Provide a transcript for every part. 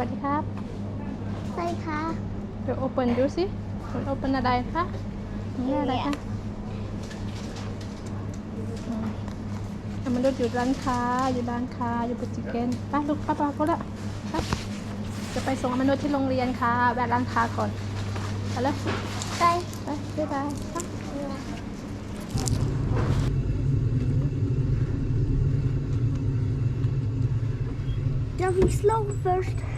วัสดีครับใช่ค่ะเดี๋ยวโอเปิลดูสิมันโอเปิลอะไรคะนี่อะไรคะอืมอะมันดูอยู่ร้านค้าอยู่ร้านค้าอยู่ปุจิเกนไปลูกป้าป้าก็ละครับจะไปส่งอมนุษย์ที่โรงเรียนค่ะแวะร้านค้าก่อนไปเลยใช่ไปบ๊ายบายไป Driving slow first มันดู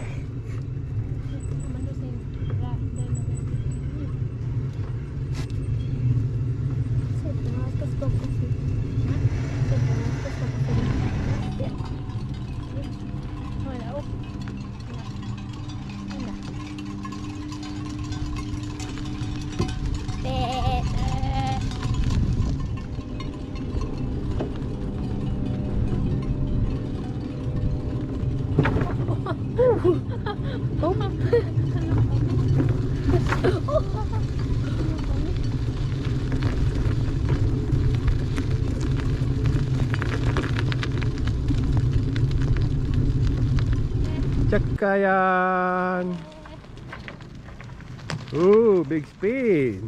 จักรยานโอ้ big speed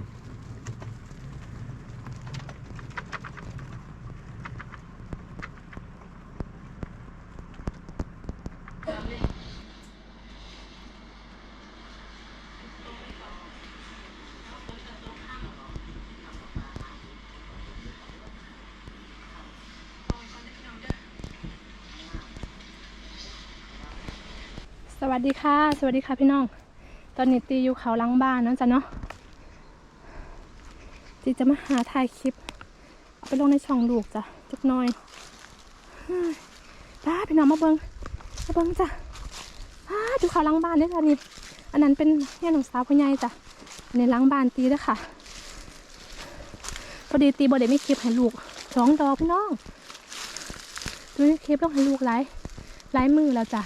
ดีค่ะ สวัสดีค่ะพี่น้อง ตอนนี้ตีอยู่เขาหลังบ้านนะจ๊ะเนาะตีจะมาหาถ่ายคลิป เอาไปลงในช่องลูกจ้ะจักหน่อยป้าพี่น้องมาเบิงมาเบิงจ้ะป้าดูเขาหลังบ้านด้วยจ้ะนี่ อันนั้นเป็นเนี่ยหนองสาวพ่อใหญ่จ้ะอันนี้หลังบ้านตีด้วยค่ะ พอดีตีบอได้ไม่คลิปให้ลูกสองดอกพี่น้องดูนี่คลิปต้องให้ลูกไลฟ์ไลฟ์มือแล้วจ้ะ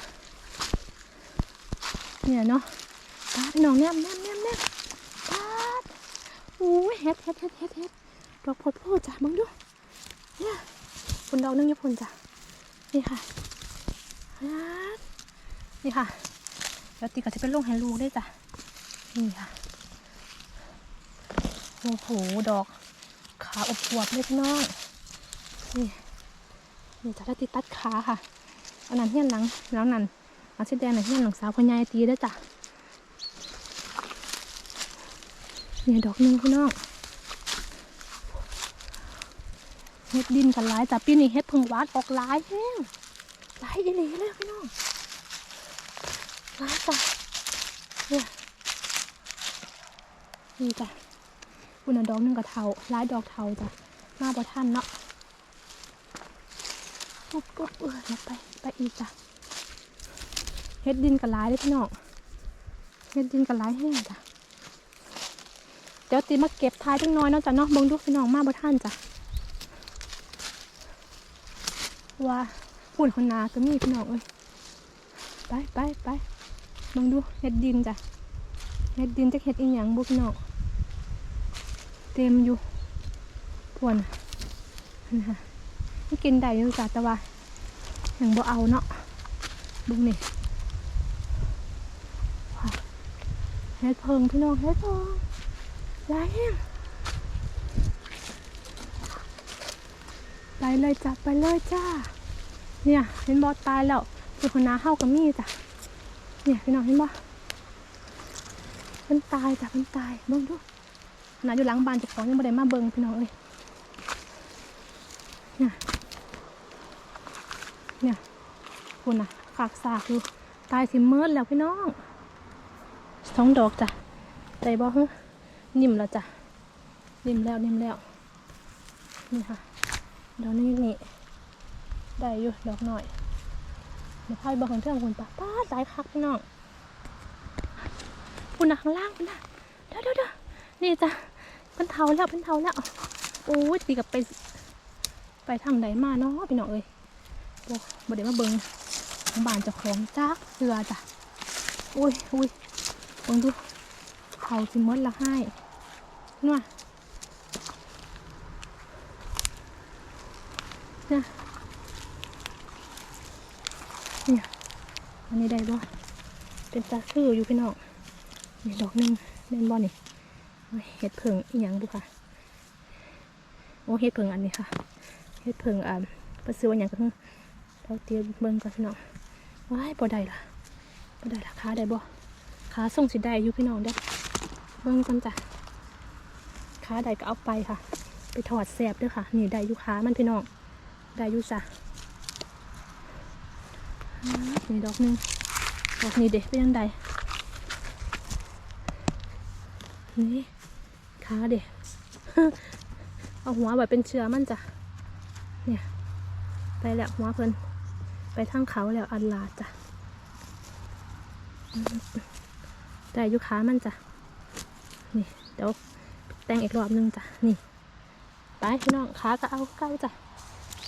เนี่ยเนาะปาดน้องแนมแนมแนมแนมปาดอู้ยเฮ็ดเฮ็ดเฮ็ดเฮ็ดเฮ็ดดอกพดโพดจ้ะมึงดูเนี่ยคุณดอกนึงญี่ปุ่นจ้ะนี่ค่ะปาดนี่ค่ะแล้วตีก็จะเป็นลูกแฮลูกได้วยจ้ะนี่ค่ะโอ้โหดอกขาอบอวบเลยพี่น้องนี่นี่จะได้ติดตัดขาค่ะอันนั้นเฮี้ยนหลังแล้วนั่น เอาสีแดงหน่อยที่หลวงสาวพญายตีได้จ้ะเนี่ยดอกหนึงพี่น้องเฮ็ดดินกันหลายจ้ะปีนี้เฮ็ดพึ่งวานออกหลายแห้งหลายอีหลีเลยพี่น้องหลายจ้ะเนี่ยนี่จ้ะคุณน่ะดอกหนึงกับเทาหลายดอกเทาจ้ะมาบ่ทันเนาะปุ๊บปุ๊บเออเดี๋ยวไปไปอีกจ้ะ เฮ็ดดินกับลายเลยพี่น้องเฮ็ดดินกับลายแห้งจ้ะเดี๋ยวตีมาเก็บท้ายจังน้อยเนาะจ้ะเนาะเบิ่งดูพี่น้องมาบ่ท่านจ้ะว่าฝุ่นคนนาก็มีพี่น้องเอ้ยไปไปไปบงดูเฮ็ดดินจ้ะเฮ็ดดินจะเฮ็ดอีหยังบุพี่น้องเต็มอยู่พวนนะนะมันกินได้อยู่จ้ะแต่ว่ายังบ่เอาเนาะบิ่งนี่ เฮ็ดเพิงพี่น้องเฮ็ดเพิงลายแห้งไปเลยจ้ะไปเลยจ้า เนี่ยเห็นบอตายแล้วคือคนน้าเฮากับมีจ้ะ เนี่ยพี่น้องเห็นบ่มันตายจ้ะมันตายเบิ่งดูขนาอยู่หลังบ้านจ้าของยังบ่ได้มาเบิ่งพี่น้องเอ้ยเนี่ยเนี่ยคุณน่ะขากสากอยู่ตายสิเมิดแล้วพี่น้อง สองดอกจ้ะได้บ่ฮะนิ่มแล้วจ้ะนิ่มแล้วนิ่มแล้วนี่ค่ะดอกนี้นี่ได้อยู่ดอกหน่อยเดี๋ยวพาไปบิ่ของเทื่องคุณป้าป้าสายคักพี่น้องคุณน่ะข้างล่างคุณน่ะเดี๋ยวเดี๋ยวเดี๋ยวนี่จ้ะเป็นเทาแล้วเป็นเทาแล้วโอ้ยตีกับไป ไปทางใดมาเนาะพี่น้องเอ้ยโอ้บ่ได้มาเบิ่งของบ้านเจ้าของจักเสือจ้ะอุ้ยอุ้ย ลองดูเขาสิมดละให้นัวเนี่ยเนี่ยอันนี้ได้บ่เป็นตาคืออยู่พี่น้องนี่ดอกหนึงเล่นบอลนี่เห็ดเผิงอีหยังดูค่ะโอ้เห็ดเผิงอันนี้ค่ะเห็ดเผิงอ่าประซื้อวันอย่างก็คือเราเตรียมเบิ่งก่อนพี่น้องว้ายบ่ได้ล่ะบ่ได้ล่ะขาได้บ่ ขาส่งสิได้อยู่พี่น้องเด้เบิ่งก่อนจ้ะขาได้ก็เอาไปค่ะ ไปถอดแสบด้วยค่ะ นี่ได้อยู่ขามันพี่น้องได้อยู่จ้ะนี่ดอกหนึงดอกนี้เด็กเป็นยังไงนี่ขาเด็กเอาหัวแบบเป็นเชื้อมันจ้ะเนี่ยไปแล้วหัวเพิ่นไปทางเขาแล้วอันลาจ้ะ ได้ยุค้ามันจ้ะ นี่เดี๋ยวแต่งอีกรอบนึงจ้ะ นี่ ไปพี่น้องขาก็เอาเก้าจ้ะ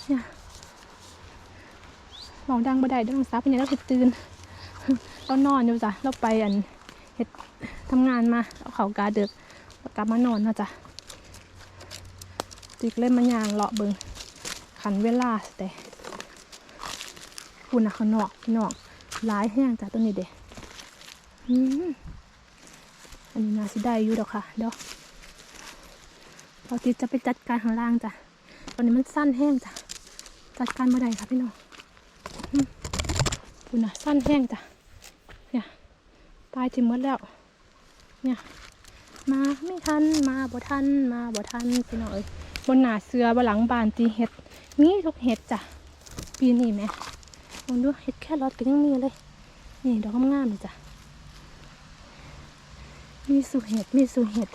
เนี่ยมองดังบ่ได้ด้อน้องสาวเป็นยังเราเห็ดตื่นเรานอนอยู่จ้ะ เราไปอันเห็ดทำงานมาเอาเขากาเดึกกลับมานอนนะจ้ะ จิกเล่นมันยางเลาะเบิงขันเวลาแต่คุณนะขนอกนอกร้ายแห้งจ้ะตัวนี้เด็อืม อันนี้นาสิได้อยู่ดอกค่ะเดี๋ยวเราติจะไปจัดการข้างล่างจ้ะ ตอนนี้มันสั้นแห้งจ้ะ จัดการมาได้ค่ะพี่น้องคุณนะสั้นแห้งจ้ะ เนี่ยตายจิมมดแล้ว เนี่ย มาไม่ทัน มาบ่ทัน มาบ่ทันพี่น้องเอ้ยบนหนาเสือบนหลังบานตีเห็ดมีทุกเห็ดจ้ะ ปีนี้ไหมลองดูเห็ดแค่รอดก็ยังมีเลย นี่ดอกงามเลยจ้ะ มีสุเห็ด มีสุเห็ด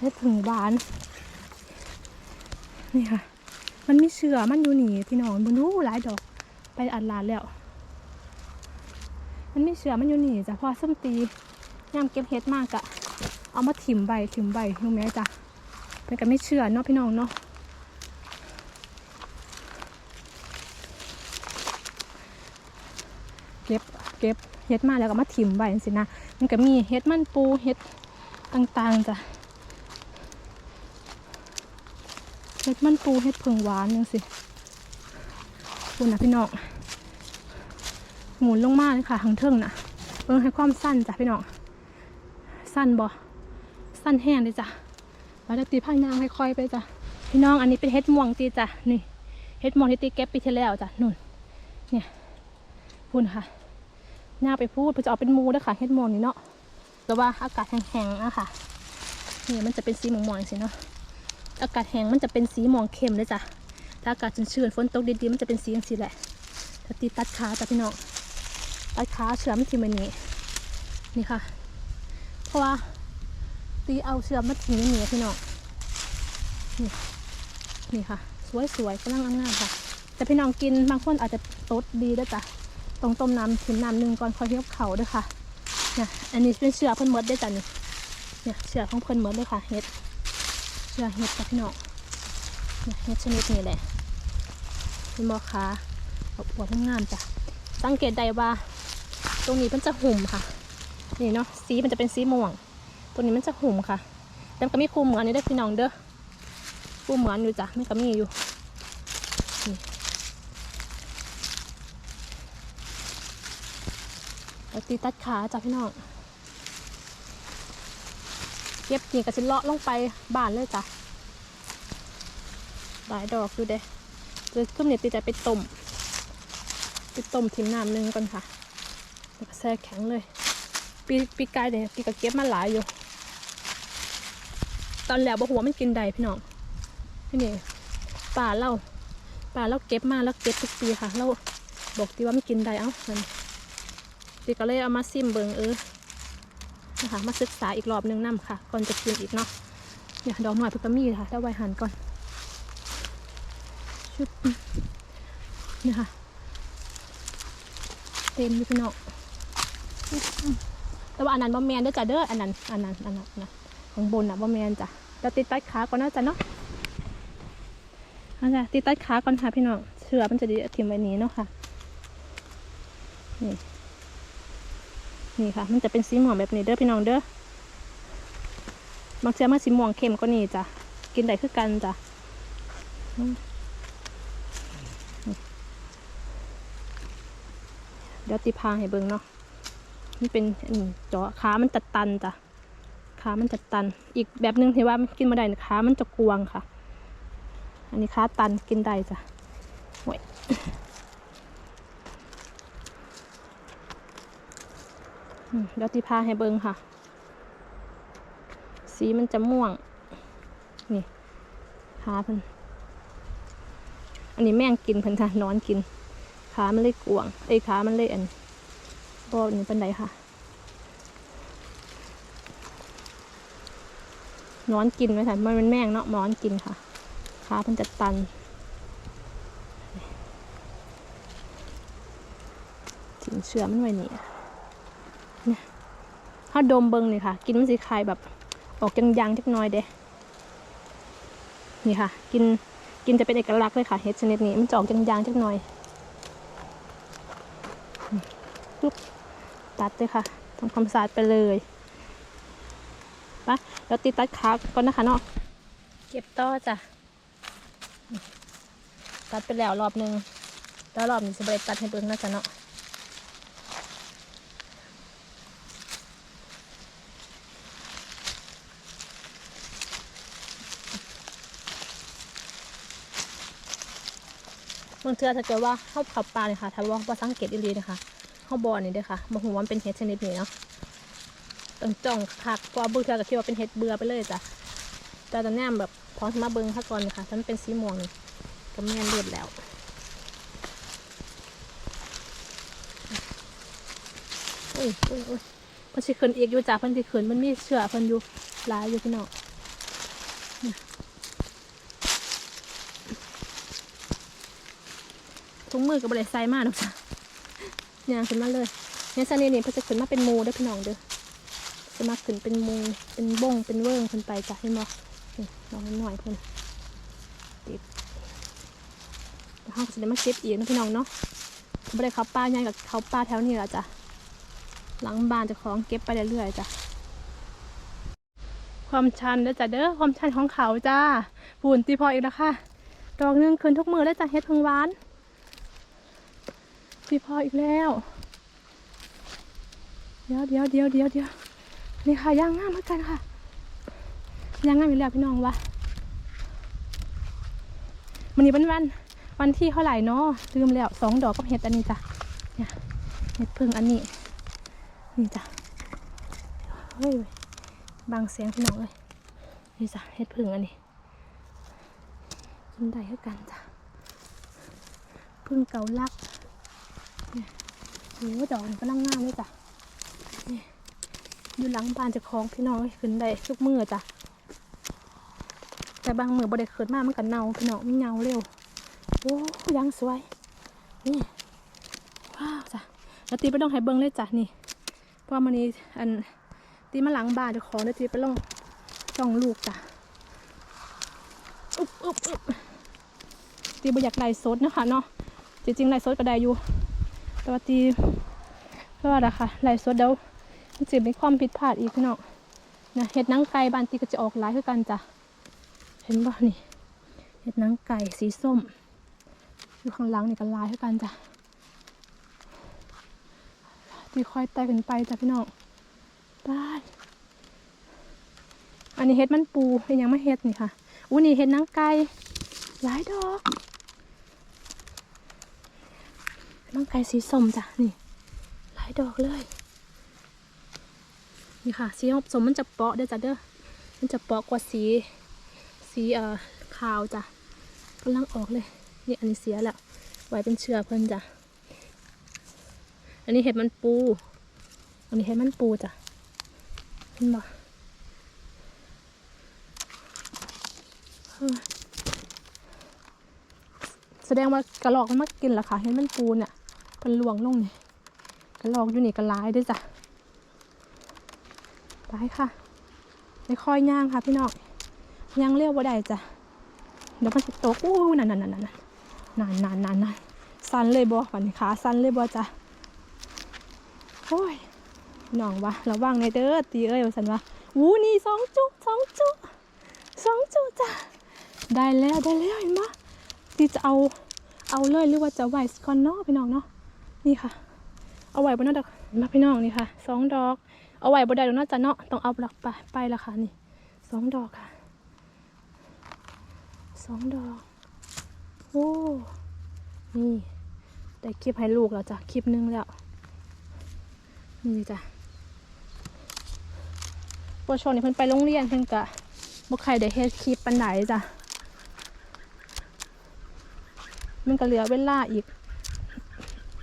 เห็ดผึ่งหวาน นี่ค่ะ มันมีเสือมันอยู่นี่พี่น้องบนดูหลายดอก ไปอัดลานแล้ว มันมีเสือมันอยู่นี่จ้ะพอส้มตีย่ามเก็บเห็ดมากอะเอามาถิ่มใบถิ่มใบรู้ไหมจ้ะมันก็ไม่เชื่อเนาะพี่น้องเนาะเก็บเก็บ เฮ็ดมาแล้วก็มาถิ่มใบสินะมันก็มีเฮ็ดมันปูเฮ็ดต่างๆจ้ะเฮ็ดมันปูเฮ็ดเพิงหวานจังสิคุณนะพี่น้องหมุนลงมาเลยค่ะทางเทิงน่ะเบิ่งให้ความสั้นจ้ะพี่น้องสั้นบ่สั้นแห้งเลยจ้ะเราจะตีผ้ายางค่อยๆไปจ้ะพี่น้องอันนี้เป็นเฮ็ดม่วงตีจ้ะนี่เฮ็ดม่วงที่ตีเก็บปีที่แล้วจ้ะนู่นเนี่ยพูดค่ะ ย่าไปพูดเพื่อจะเอาเป็นมูด้วยค่ะเฮ็ดม่วงนี่เนาะแต่ว่าอากาศแห้งๆอะค่ะนี่มันจะเป็นสีหม่วงๆสิเนาะอากาศแห้งมันจะเป็นสีหม่วงเข้มเลยจ้ะถ้าอากาศชื้นๆฝนตกดีๆมันจะเป็นสีอย่างสีแหละถ้าตีตัดขาจ้ะพี่น้องตัดขาเชื่อมทีมันนี้นี่ค่ะ เพราะว่าตีเอาเชือกมาทิ้งนี่พี่น้องนี่นี่ค่ะ สวยๆกำลังงามๆค่ะ แต่พี่น้องกินบางคนอาจจะตดดีด้วยจ้ะ ตรงต้มน้ำทิ้น้ำหนึ่งก่อนค่อยเทียบเขาด้วยค่ะเนี่ยอันนี้เป็นเชือกเพิ่นหมดได้จ้ะนี่เนี่ยเชือกของเพิ่นหมดเลยค่ะเห็ดเชือกเห็ดจ้ะพี่น้องเนี่ยเห็ดชนิดนี้แหละเป็นหมอขาอาปวดงามจ้ะสังเกตได้ว่า ตรงนี้มันจะหุ่มค่ะ นี่เนาะสีมันจะเป็นสีม่วงตัวนี้มันจะหุ่มค่ะแต่มันก็มีคู่เหมือนนี่ได้พี่น้องเด้อคู่เหมือนอยู่จ้ะมันก็มีอยู่ แล้วตีตัดขาจ้ะพี่น้องเก็บกิ่งกับสิเลาะลงไปบานเลยจ้ะหลายดอกอยู่เด้เดี๋ยวทุ่มเนี่ยตีจะไปต้มไปต้มทิ้งน้ำหนึงก่อนค่ะแล้วก็แช่แข็งเลย ปีปีกายเนี่ยปีก็เก็บมาหลายอยู่ ตอนแรกบอกหัวามันกินได้พี่น้องนี่นี่ป่าเราป่าเราเก็บมาแล้วเก็บทุกปีค่ะเราบอกตีว่ามันกินได้เอ้ามัน ปีก็เลยเอามาซิมเบิงเออนะคะมาศึกษาอีกรอบหนึงนํค่ะ ก่อนจะกินอีกเนาะเนี่ยดอกหน่อยเพิ่งก็มีค่ะแล้วไว้หันก่อนชุบนี่ค่ะ เต็มอยู่พี่น้องแต่ว่าอันนั้นบ่แมนด้อจ้ะเด้ออันนั้นอันนั้นอันนั้นนนั้นข้างบนน่ะบ่แมนจ้ะเราติดใต้ขาก่อนนะจ้ะเนาะอาจ้ะติดใต้ขาก่อนค่ะพี่น้องเชือมันจะดีทิมไว้นี้เนาะค่ะนี่ นี่ค่ะ มันจะเป็นสีม่วงแบบนี้เด้อพี่น้องเด้อบางเชือมันสีม่วงเข้มกว่านี้จ้ะกินได้คือกันจ้ะเดี๋ยวตีพางให้เบิ่งเนาะมันเป็นอันนี้จอขามันจะตันจ้ะขามันจะตัน อีกแบบหนึงที่ว่ามันกินมาได้นะขามันจะกวงค่ะ อันนี้ขาตันกินได้จ้ะโอ้ยอืม เดี๋ยวตีพาให้เบิงค่ะ สีมันจะม่วง นี่ขาเพิ่นอันนี้แม่งกินเพิ่นค่ะนอนกิน ขามันเลยกวงไอ้ยขามันเลยอันบอนี่เป็นไดค่ะนอนกินไหมคะมันเป็นแม่งเนาะนอนกินค่ะ ขามันจะตันถึงเชื่อมันไว้นี่ เนี่ยถ้าดมเบิงนี่ค่ะ กินมันสีคายแบบออกยังยังๆจักน้อยเด้นี่ค่ะ กินกินจะเป็นเอกลักษณ์เลยค่ะเห็ดชนิดนี้มันจะออกยังยังๆจักน่อยนี่ปุ๊บตัดเลยค่ะทำความสะอาดไปเลยไปแล้วตีตัดขาก่อนนะคะเนาะเก็บต่อจ้ะตัดไปแล้วรอบหนึ่งแล้วรอบนี้จะไปตัดให้เบิ่งนะจ๊ะเนาะางเทื่อถ้าเกิดว่าเข้าขับปลาเนี่ยค่ะถ้าว่าว่าสังเกตดีๆนะคะเข้าบอลนี่เด้อค่ะมาหัวมันเป็นเห็ดชนิดนี้เนาะต้องจ้องคักกว่าบางเทื่อก็คิดว่าเป็นเห็ดเบื่อไปเลยจ้ะแต่ตอนนี้แบบพร้อมมาเบิ้งค่ะก่อนนี่ค่ะถ้ามันเป็นสีม่วงนี่ก็แม่นเลือดแล้วอุ้ยอุ้ยอุ้ยพันสิขึ้นอีกอยู่จ้ะเพันสิขึ้นมันมีเชือเพันอยู่หลายอยู่พี่น้อง ถุงมือกับบริไซมากนะจ๊ะยางขึ้นมาเลยเนี่ยซันนี่นี่เพิ่นจะขึ้นมาเป็นมูได้พี่น้องเด้อจะมาขึ้นเป็นมูเป็นบ้งเป็นเวิ้งขึ้นไปจ้ะให้มอนี่ลองหน่อยเพิ่นติดแล้วเขาจะได้มาเก็บอีกนะพี่น้องเนาะบ่ได้เขาป้าใหญ่กับเขาป้าแถวนี้ละจ้ะหลังบานจะของเก็บไปเรื่อยๆจ้ะความชันเด้อจ้ะเด้อความชันของเขาจ้าปูนตีพออีกแล้วค่ะดอกหนึงขึ้นทุกมือแล้วจ้ะเฮ็ดพึงหวาน พี่พออีกแล้ว เดี๋ยวเดี๋ยวเดี๋ยวเดี๋ยวเดี๋ยวนี่ค่ะย่างง่ามเหมือนกันค่ะย่างง่ามอีกแล้วพี่น้องวะวันนี้เป็นวันวันที่เท่าไหร่เนาะลืมแล้วสองดอกกับเห็ดอันนี้จ้ะเนี่ยเห็ดพึ่งอันนี้ นี่จ้ะเฮ้ยบางเสียงพี่น้องเลยนี่จ้ะเห็ดพึ่งอันนี้กินได้เท่ากันจ้ะพึ่งเกาลัก โอ้ดอกนี่กำลังงามเลยจ้ะนี่อยู่หลังบ้านจะคล้องพี่น้องขึ้นได้ทุกมือจ้ะแต่บางมือบ่ได้ขึ้นมากมันก็เน่าพี่น้องมันเน่าเร็วโอ้ยังสวยนี่ว้าวจ้ะแล้วตีไปลองให้เบิ้งเลยจ้ะนี่เพราะว่ามันนี้อันตีมาหลังบ้านจะคล้องเดี๋ยวตีไปลองจ้องลูกจ้ะอุ๊บอุ๊บอุ๊บตีบ่อยากไล่สดนะคะเนาะจริงๆไล่สดก็ได้อยู่ แต่ว่าตีเพราะว่าอะค่ะไหลฟ์สดเดี๋ยวมันจะมีความผิดพลาดอีกพี่น้องนะเห็ดนังไก่บานตีก็จะออกหลายคือกันจ้ะเห็นป่ะนี่เห็ดนังไก่สีส้มอยู่ข้างหลังนี่ก็ลายคือกันจ้ะตีค่อยไต่ขึ้นไปจ้ะพี่น้องได้อันนี้เห็ดมันปูเป็นยังไม่เห็ดนี่ค่ะอู้นี่เห็ดนังไก่หลายดอก น้องไก่สีส้มจ้ะนี่ หลายดอกเลย นี่ค่ะ สีสมมันจะเปาะเด้อจ้ะเด้อมันจะเปาะกว่าสีสีเอ่อขาวจ้ะกำลังออกเลยนี่อันนี้เสียแล้วไว้เป็นเชื้อเพิ่นจ้ะอันนี้เห็ดมันปู อันนี้เห็ดมันปูจ้ะเห็นบ่แสดงว่ากระหรอกมันมากินเหรอคะเห็นมันปูเนี่ย เป็นลวงลงนี่กระรอกอยู่นี่กระลายด้วยจ้ะไปค่ะไม่ค่อยย่างค่ะพี่น้องย่างเรียวบ่ได้จ้ะเดี๋ยวมันจะตกอู้นั่นนั่นนั่นนั่นนั่นนั่นนั่นนั่นสันเลยบ่ฝันขาสันเลยบ่จ้ะโอ้ยน้องวะระวังในเด้อตีเอ้ยว่าสันวะอู้นี่สองจุสองจุสองจุจ้ะได้แล้วได้แล้วเห็นปะที่จะเอาเอาเลยหรือว่าจะไหวก่อนเนาะพี่น้องเนาะ นี่ค่ะ เอาไว้บนนั้นดอกมาพี่น้องนี่ค่ะสองดอก เอาไว้บนใดดอกน่าจะเนาะต้องเอาหลักไปไปละค่ะนี่สองดอกค่ะสองดอกโอ้นี่ได้คลิปให้ลูกแล้วจ้ะคลิปหนึงแล้วนี่จ้ะปวชนนี่เพิ่นไปโรงเรียนเพิ่นกะบ่ใครได้เฮ็ดคลิปปันไหนจ้ะมันก็เหลือเวลาอีก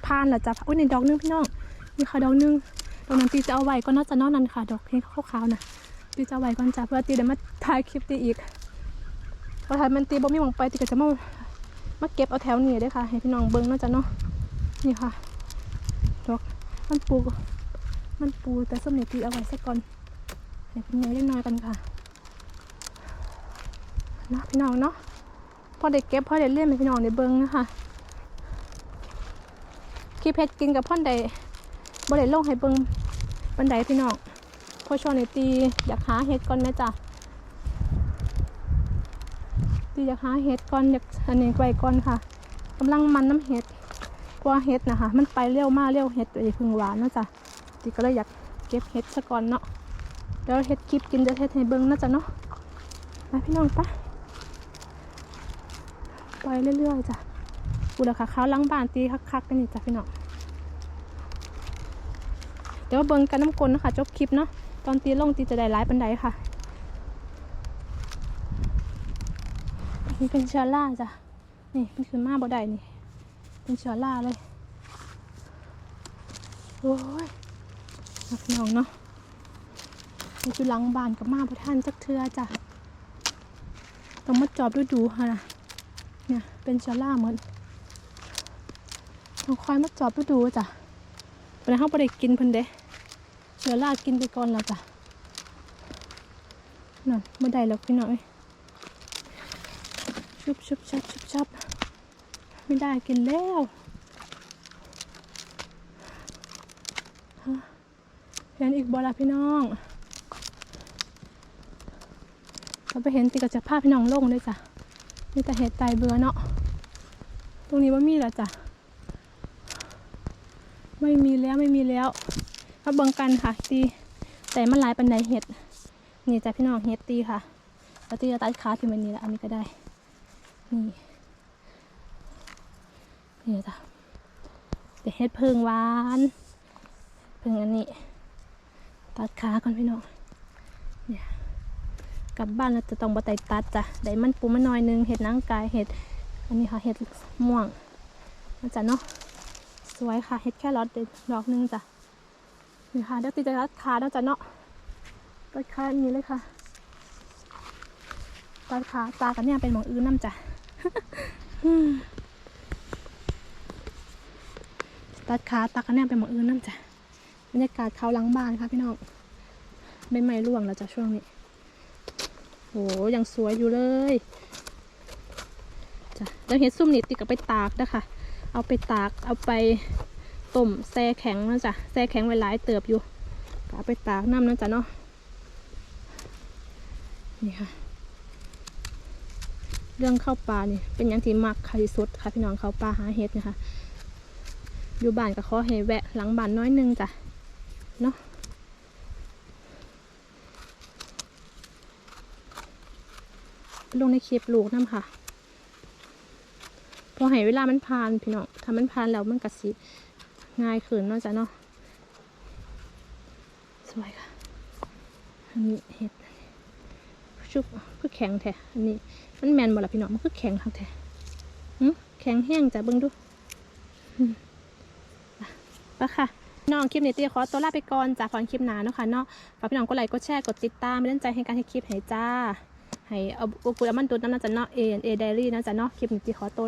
ผ่านและจ้ะอุ้ยในดอกนึงพี่น้องนี่ค่ะดอกนึงดอกนั้นตีจะเอาไว้ก็น่าจะนอกนั้นค่ะ ดอกนี้ขาวๆนะตีจะเอาไว้ก่อนจ้ะเพื่อตีได้มาถ่ายคลิปตีอีกพอถ่ายมันตีบ่มีหวังไปตีก็จะมามาเก็บเอาแถวนี้ด้อค่ะ ให้พี่น้องเบิ่งเนาจะเนาะนี่ค่ะดอกมันปูมันปูแต่ส้มเนี่ยตีเอาไว้สักก่อนให้เป็นใหญ่เล็กน้อยกันค่ะนาะพี่น้องเนาะพอได้เก็บพอได้เล่นให้พี่น้องได้เบิ่งนะคะ คลิปเพชรกินกับพ่อนใดบ่ได้ลงให้เบิงบันไดพี่น้องพอชวนในตีอยากหาเห็ดก่อนแม่จ้ะตีอยากหาเห็ดก่อนอยากอันนี้ไวก่อนค่ะกำลังมันน้ำเห็ดเพราะว่าเห็ดนะคะ มันไปเร็วมากเร็วเห็ดไอ้พึ่งหวานนะจ้ะตีก็เลยอยากเก็บเห็ดซะก่อนเนาะเดี๋ยวเห็ดคลิปกินจะเห็ดให้เบิ่งนาะจ้ะเนาะไปพี่น้องไปไปเรื่อยๆจ้ะ กูดี๋ยวค่ะเขาล้างบานตีคักๆกันนี่จ้ะพี่น้องเดี๋ยวเบิ่งกันน้ำกลนนะคะจบคลิปเนาะตอนตีลงตีจะได้ร้ายปันไดค่ะนี่เป็นเชื้อราจ้ะนี่มันคือมาบ่ได้นี่ เป็นเชื้อราเลยโอ้ยนักน้องเนาะนี่อยู่หลังบานกับมาบ่ท่านจักเทือจ้ะต้องมาจอบดูดูๆค่ะนะเนี่ยเป็นเชื้อราเหมือน เราคอยมาจอบไปดูจ้ะไปในห้องไปได้กินเพิ่นเด้เดี๋ยวลาดกินไปก่อนแล้วจ้ะนั่นไม่ได้แล้วพี่น้อยชุบชุบชับชุบชับไม่ได้กินแล้วเห็นอีกบอละพี่น้องเราไปเห็นติกับจะพาพี่น้องลงด้วยจ้ะมีแต่เห็ดไตเบื่อเนาะตรงนี้ว่ามีแล้วจ้ะ ไม่มีแล้วไม่มีแล้วมาเบิ่งกันค่ะตีแต่มันหลายปันไดเห็ดนี่จ้ะพี่น้องเห็ดตีค่ะแล้วตีจะตัดขาที่มันนี่ละอันนี้ก็ได้ นี่นี่จ้ะแต่เห็ดเพิงหวานเพิงอันนี้ตัดขาก่อนพี่น้องเนี่ยกลับบ้านเราจะต้องบไตตัดจ้ะได้มันปูมันน้อยหนึงเห็ดนางกายเห็ดอันนี้ค่ะเห็ดม่วงนะจ๊ะเนาะ สวยค่ะเฮ็ดแค่รอดดอกนึงจ้ะนี่ค่ะเดี๋ยวตีจะรัดขาแล้วจ้ะเนาะตัดขาอันนี้เลยค่ะตัดขาตากันเนี่ยเป็นหมองอื่นน้ำจ้ะตัดขาตากันเนี่ยเป็นหมองอื่นน้ำจ้ะบรรยากาศเขาหลังบ้านค่ะพี่น้องใบไม้ร่วงแล้วจ้ะช่วงนี้โหยังสวยอยู่เลยจ้ะแล้วเห็ดซุ่มนี่ติดกับไปตากนะคะ เอาไปตากเอาไปต้มแช่แข็งนะจ๊ะแช่แข็งไว้หลายเติบอยู่เอาไปตากน้ำนะจ๊ะเนาะนี่ค่ะ เรื่องเข้าป่านี่เป็นอย่างที่มักค่ะที่สุดค่ะพี่น้องเข้าป่าหาเห็ดนะคะอยู่บ้านก็ขอให้แวะหลังบ้านน้อยนึงจ้ะเนาะลงในคลิปลูกน้ำค่ะ พอให้เวลามันผ่านพี่น้องถ้ามันผ่านแล้วมันกระสิง่ายขึ้นเนาะจ้ะเนาะสวยค่ะอันนี้เห็ดชุบคือแข็งแท้อันนี้มันแมนบ่ละพี่น้องมันคือแข็งครับแท้แข็งแห้งจ้ะเบิ่งดูอืมไปค่ะน้องคลิปนี้เตี้ยขอตัวลาไปก่อนจากก่อนคลิปหนาเนาะค่ะเนาะฝากพี่น้องกดไลค์กดแชร์กดติดตามเป็นกำลังใจให้การให้คลิปให้จ้า ให้เอาอุปกรณ์มันตุนน้ำนะจ๊ะเนาะเอเอไดรี่นะจ๊ะเนาะคลิปนี้เตี้ยขอตัว